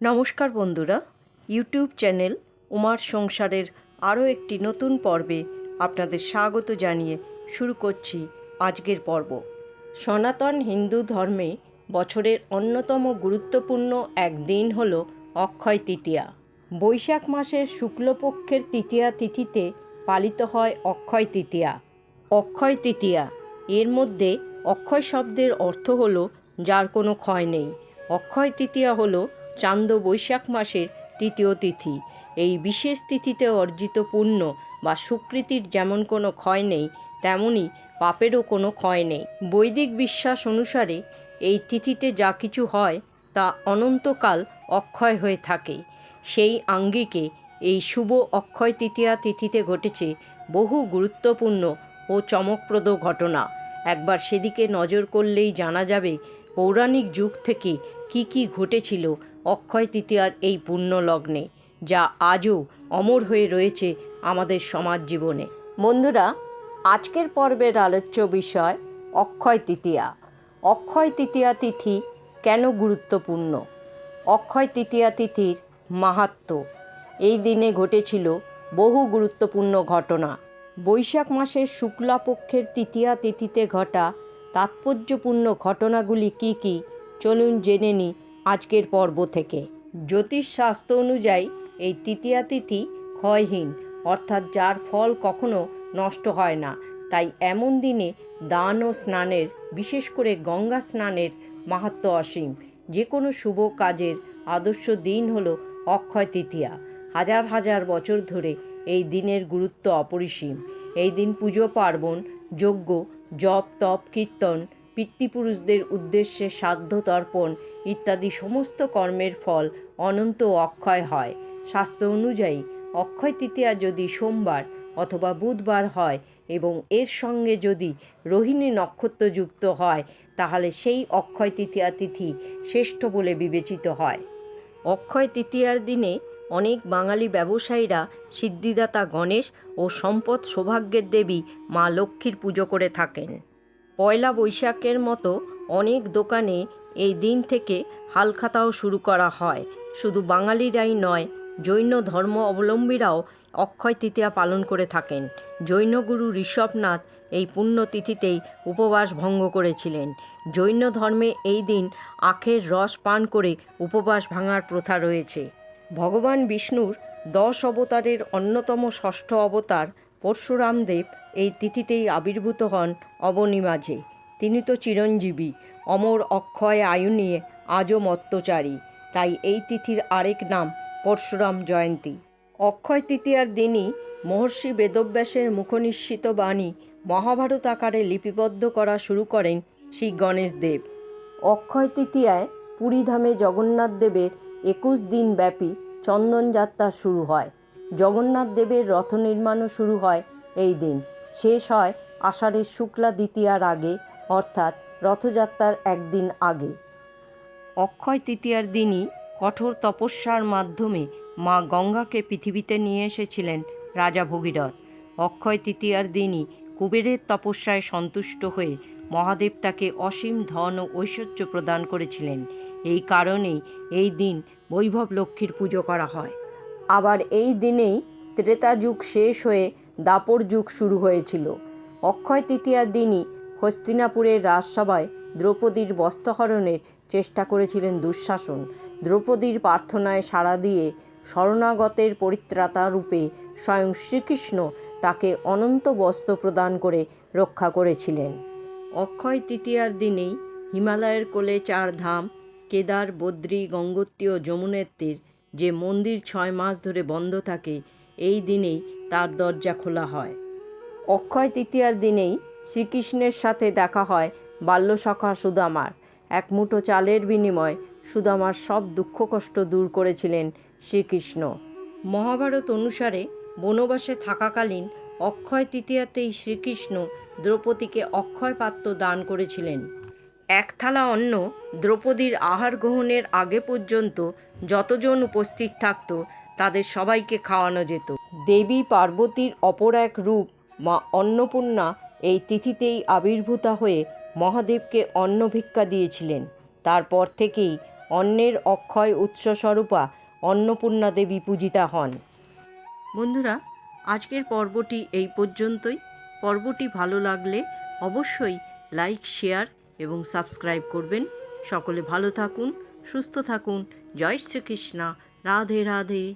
নমস্কার বন্ধুরা, YouTube channel উমার সংসারের আরও একটি নতুন পর্বে আপনাদের স্বাগত জানিয়ে শুরু করছি আজকের পর্ব। সনাতন হিন্দু ধর্মে বছরের অন্যতম গুরুত্বপূর্ণ এক দিন হল অক্ষয় তৃতীয়া। বৈশাখ মাসের শুক্লপক্ষের তৃতীয়া তিথিতে পালিত হয় অক্ষয় তৃতীয়া। অক্ষয় তৃতীয়া, এর মধ্যে অক্ষয় শব্দের অর্থ হলো যার কোনো ক্ষয় নেই। অক্ষয় তৃতীয়া হলো চান্দ বৈশাখ মাসের তৃতীয় তিথি। এই বিশেষ তিথিতে অর্জিত পুণ্য বা সুকৃতির যেমন কোনো ক্ষয় নেই, তেমনি পাপেরও কোনো ক্ষয় নেই। বৈদিক বিশ্বাস অনুসারে এই তিথিতে যা কিছু হয়, তা অনন্তকাল অক্ষয় হয়ে থাকে। সেই আঙ্গিকে এই শুভ অক্ষয় তৃতীয়া তিথিতে ঘটেছে বহু গুরুত্বপূর্ণ ও চমকপ্রদ ঘটনা। একবার সেদিকে নজর করলেই জানা যাবে পৌরাণিক যুগ থেকে কি কি ঘটেছিল অক্ষয় তৃতীয়ার এই পুণ্য লগ্নে যা আজও অমর হয়ে রয়েছে আমাদের সমাজ জীবনে। বন্ধুরা, আজকের পর্বের আলোচ্য বিষয় অক্ষয় তৃতীয়া। অক্ষয় তৃতীয়া তিথি কেন গুরুত্বপূর্ণ? অক্ষয় তৃতীয়া তিথির মাহাত্ম। এই দিনে ঘটেছিল বহু গুরুত্বপূর্ণ ঘটনা। বৈশাখ মাসের শুক্লাপক্ষের তৃতীয়া তিথিতে ঘটা তাৎপর্যপূর্ণ ঘটনাগুলি কি কি? চলুন জেনে নিই আজকের পর্ব থেকে। জ্যোতিষশাস্ত্র অনুযায়ী এই তৃতীয়া তিথি ক্ষয়হীন, অর্থাৎ যার ফল কখনো নষ্ট হয় না। তাই এমন দিনে দান ও স্নানের, বিশেষ করে গঙ্গা স্নানের মাহাত্ম অসীম। যে কোনো শুভ কাজের আদর্শ দিন হলো অক্ষয় তৃতীয়া। হাজার হাজার বছর ধরে এই দিনের গুরুত্ব অপরিসীম। এই দিন পুজো, পার্বণ, যজ্ঞ, জপ, তপ, কীর্তন, পিতৃপুরুষদের উদ্দেশ্যে সাধ্য তর্পণ ইত্যাদি সমস্ত কর্মের ফল অনন্ত অক্ষয় হয়। শাস্ত্র অনুযায়ী অক্ষয় তৃতীয়া যদি সোমবার অথবা বুধবার হয় এবং এর সঙ্গে যদি রোহিণী নক্ষত্র যুক্ত হয়, তাহলে সেই অক্ষয় তৃতীয়া তিথি শ্রেষ্ঠ বলে বিবেচিত হয়। অক্ষয় তৃতীয়ার দিনে অনেক বাঙালি ব্যবসায়ীরা সিদ্ধিদাতা গণেশ ও সম্পদ সৌভাগ্যের দেবী মা লক্ষ্মীর পুজো করে থাকেন। পয়লা বৈশাখের মতো অনেক দোকানে এই দিন থেকে হালখাতাও শুরু করা হয়। শুধু বাঙালিরাই নয়, জৈন ধর্ম অবলম্বীরাও অক্ষয় তৃতীয়া পালন করে থাকেন। জৈনগুরু ঋষভনাথ এই পুণ্যতিথিতেই উপবাস ভঙ্গ করেছিলেন। জৈন ধর্মে এই দিন আখের রস পান করে উপবাস ভাঙার প্রথা রয়েছে। ভগবান বিষ্ণুর দশ অবতারের অন্যতম ষষ্ঠ অবতার পরশুরাম দেব এই তিথিতেই আবির্ভূত হন অবনী মাঝে তিনি তো চিরঞ্জীবী। অমর অক্ষয় আয়ু নিয়ে আজও মত্তচারী। তাই এই তিথির আরেক নাম পরশুরাম জয়ন্তী। অক্ষয় তৃতীয়ার দিনই মহর্ষি বেদব্যাসের মুখনিশ্চিত বাণী মহাভারত আকারে লিপিবদ্ধ করা শুরু করেন শ্রী গণেশ দেব। অক্ষয় তৃতীয়ায় পুরীধামে জগন্নাথ দেবের একুশ দিন ব্যাপী চন্দনযাত্রা শুরু হয়। জগন্নাথ দেবের রথ নির্মাণও শুরু হয় এই দিন। শেষ হয় আষাঢ়ের শুক্লা দ্বিতীয়ার আগে, অর্থাৎ রথযাত্রার একদিন আগে। অক্ষয় তৃতীয়ার দিনই কঠোর তপস্যার মাধ্যমে মা গঙ্গাকে পৃথিবীতে নিয়ে এসেছিলেন রাজা ভগীরথ। অক্ষয় তৃতীয়ার দিনই কুবেরের তপস্যায় সন্তুষ্ট হয়ে মহাদেব তাকে অসীম ধন ও ঐশ্বর্য প্রদান করেছিলেন। এই কারণেই এই দিন বৈভব লক্ষ্মীর পুজো করা হয়। আবার এই দিনেই ত্রেতা যুগ শেষ হয়ে দাপর যুগ শুরু হয়েছিল। অক্ষয় তৃতীয়ার দিনই হস্তিনাপুরের রাজসভায় দ্রৌপদীর বস্ত্রহরণের চেষ্টা করেছিলেন দুঃশাসন। দ্রৌপদীর প্রার্থনায় সাড়া দিয়ে শরণাগতের পরিত্রাতা রূপে স্বয়ং শ্রীকৃষ্ণ তাকে অনন্ত বস্ত্র প্রদান করে রক্ষা করেছিলেন। অক্ষয় তৃতীয়ার দিনেই হিমালয়ের কোলে চার ধাম, কেদার, বদ্রী, গঙ্গোত্রী ও যমুনের তীর যে মন্দির ছয় মাস ধরে বন্ধ থাকে, এই দিনেই তার দরজা খোলা হয়। অক্ষয় তৃতীয়ার দিনেই শ্রীকৃষ্ণের সাথে দেখা হয়। বাল্যসখা সুদামার। এক মুঠো চালের বিনিময় সুদামার সব দুঃখ কষ্ট দূর করেছিলেন শ্রীকৃষ্ণ। মহাভারত অনুসারে বনবাসে থাকাকালীন অক্ষয় তৃতীয়াতেই শ্রীকৃষ্ণ দ্রৌপদীকে অক্ষয় পাত্র দান করেছিলেন। এক থালা অন্ন দ্রৌপদীর আহার গ্রহণের আগে পর্যন্ত যতজন উপস্থিত থাকত, তাদের সবাইকে খাওয়ানো যেত। দেবী পার্বতীর অপর এক রূপ মা অন্নপূর্ণা এই তিথিতেই আবির্ভূতা হয়ে মহাদেবকে অন্ন ভিক্ষা দিয়েছিলেন। তারপর থেকেই অন্নের অক্ষয় উৎসস্বরূপা অন্নপূর্ণা দেবী পূজিতা হন। বন্ধুরা, আজকের পর্বটি এই পর্যন্তই। পর্বটি ভালো লাগলে অবশ্যই লাইক, শেয়ার এবং সাবস্ক্রাইব করবেন। সকলে ভালো থাকুন, সুস্থ থাকুন। জয় শ্রীকৃষ্ণা। রাধে রাধে।